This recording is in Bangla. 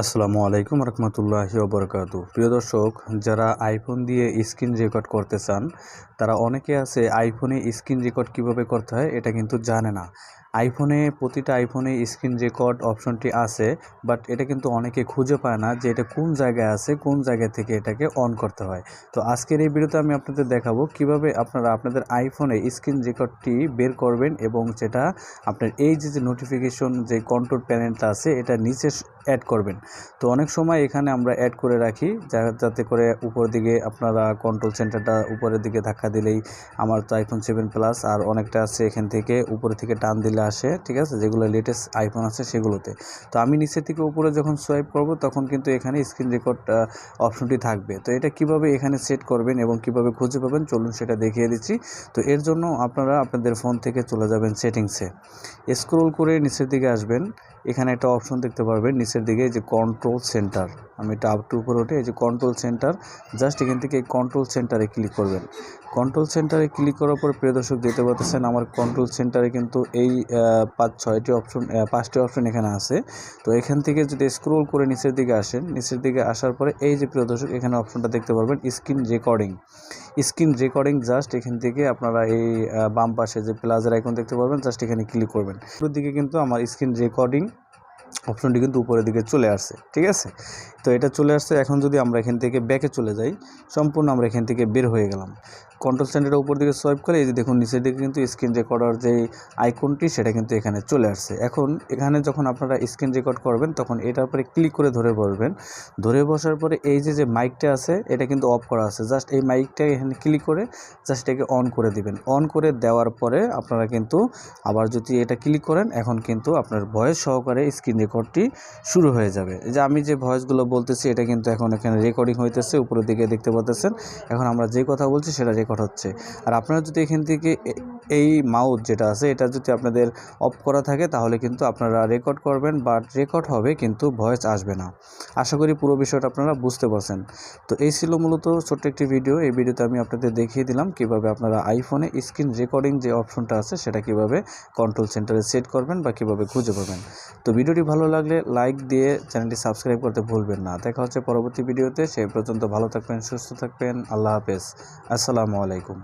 আসসালামু আলাইকুম রহমতুল্লাহি ওবরকাত প্রিয় দর্শক, যারা আইফোন দিয়ে স্ক্রিন রেকর্ড করতে চান, তারা অনেকে আছে আইফোনে স্ক্রিন রেকর্ড কীভাবে করতে হয় এটা কিন্তু জানে না। আইফোনে প্রতিটা আইফোনে স্ক্রিন রেকর্ড অপশনটি আছে বাট এটা কিন্তু অনেকে খুঁজে পায় না যে এটা কোন জায়গায় আছে, কোন জায়গা থেকে এটাকে অন করতে হয়। তো আজকের এই ভিডিওতে আমি আপনাদের দেখাবো কীভাবে আপনারা আপনাদের আইফোনে স্ক্রিন রেকর্ডটি বের করবেন এবং সেটা আপনার এই যে যে নোটিফিকেশন যে কন্ট্রোল প্যানেলটা আছে, এটা নিচে অ্যাড করবেন। তো অনেক সময় এখানে আমরা অ্যাড করে রাখি যাতে করে উপর দিকে আপনারা কন্ট্রোল সেন্টারটা উপরের দিকে ধাক্কা দিলেই আমার তো আইফোন সেভেন প্লাস আর অনেকটা আছে এখান থেকে উপরে থেকে টান দিলে আসে, ঠিক আছে? যেগুলো লেটেস্ট আইফোন আছে সেগুলোতে। তো আমি নিচের থেকে উপরে যখন সোয়াইপ করব তখন কিন্তু এখানে স্ক্রিন রেকর্ড অপশনটি থাকবে। তো এটা কীভাবে এখানে সেট করবেন এবং কীভাবে খুঁজে পাবেন চলুন সেটা দেখিয়ে দিচ্ছি। তো এর জন্য আপনারা আপনাদের ফোন থেকে চলে যাবেন সেটিংসে স্ক্রোল করে নিচের দিকে আসবেন। এখানে একটা অপশন দেখতে পারবেন নিচের দিকে যে কন্ট্রোল সেন্টার আমি এটা আপ টু উপরে উঠে এই যে কন্ট্রোল সেন্টার জাস্ট এখান থেকে কন্ট্রোল সেন্টারে ক্লিক করবেন। কন্ট্রোল সেন্টারে ক্লিক করার পর প্রিয় দর্শক দেখতে পাচ্ছেন আমার কন্ট্রোল সেন্টারে কিন্তু এই পাঁচ, ছয়টি অপশন পাঁচটি অপশন এখানে আছে। তো এখান থেকে যদি স্ক্রোল করে নিচের দিকে আসেন, নিচের দিকে আসার পরে এই যে প্রিয় দর্শক এখানে অপশনটা দেখতে পারবেন screen recording screen recording just এখান থেকে আপনারা এই বাম পাশে যে প্লাজের আইকন দেখতে পারবেন জাস্ট এখানে ক্লিক করবেন। দিকে কিন্তু আমার স্ক্রিন রেকর্ডিং অপশনটি কিন্তু উপরের দিকে চলে আসছে, ঠিক আছে? তো এটা চলে আসছে, এখন যদি আমরা এখান থেকে ব্যাকে চলে যাই, সম্পূর্ণ আমরা এখান থেকে বের হয়ে গেলাম। কন্ট্রোল সেন্টারের উপর দিকে সোয়াইপ করে এই যে দেখুন, নিচের দিকে কিন্তু স্ক্রিন রেকর্ডার যে আইকনটি সেটা কিন্তু এখানে চলে আসছে। এখন এখানে যখন আপনারা স্ক্রিন রেকর্ড করবেন, তখন এটার উপরে ক্লিক করে ধরে বসবেন। ধরে বসার পরে এই যে যে মাইকটা আছে, এটা কিন্তু অফ করা আছে। জাস্ট এই মাইকটা এখানে ক্লিক করে জাস্ট এটাকে অন করে দিবেন। অন করে দেওয়ার পরে আপনারা কিন্তু আবার যদি এটা ক্লিক করেন, এখন কিন্তু আপনার ভয়েস সহকারে স্ক্রিন রেকর্ডটি শুরু হয়ে যাবে। যে আমি যে ভয়েসগুলো বলতেছি, এটা কিন্তু এখন এখানে রেকর্ডিং হইতেছে, উপরের দিকে দেখতে পাচ্ছেন এখন আমরা যে কথা বলছি, সেটা রেকর্ড হচ্ছে। আর আপনারা যদি এখান থেকে এই মাউথ যেটা আছে, এটা যদি আপনাদের অফ করা থাকে, তাহলে কিন্তু আপনারা রেকর্ড করবেন বাট রেকর্ড হবে কিন্তু ভয়েস আসবে না। আশা করি পুরো বিষয়টা আপনারা বুঝতে পারছেন। তো এই ছিল মূলত ছোট্ট একটি ভিডিও এই ভিডিওতে আমি আপনাদের দেখিয়ে দিলাম কীভাবে আপনারা আইফোনে স্ক্রিন রেকর্ডিং যে অপশনটা আছে, সেটা কীভাবে কন্ট্রোল সেন্টারে সেট করবেন বা কীভাবে খুঁজে পাবেন। তো ভিডিওটি ভালো লাগলে লাইক দিয়ে চ্যানেলটি সাবস্ক্রাইব করতে ভুলবেন না। দেখা হচ্ছে পরবর্তী ভিডিওতে। সেই পর্যন্ত ভালো থাকবেন, সুস্থ থাকবেন। আল্লাহ হাফেজ। আসসালামু আলাইকুম।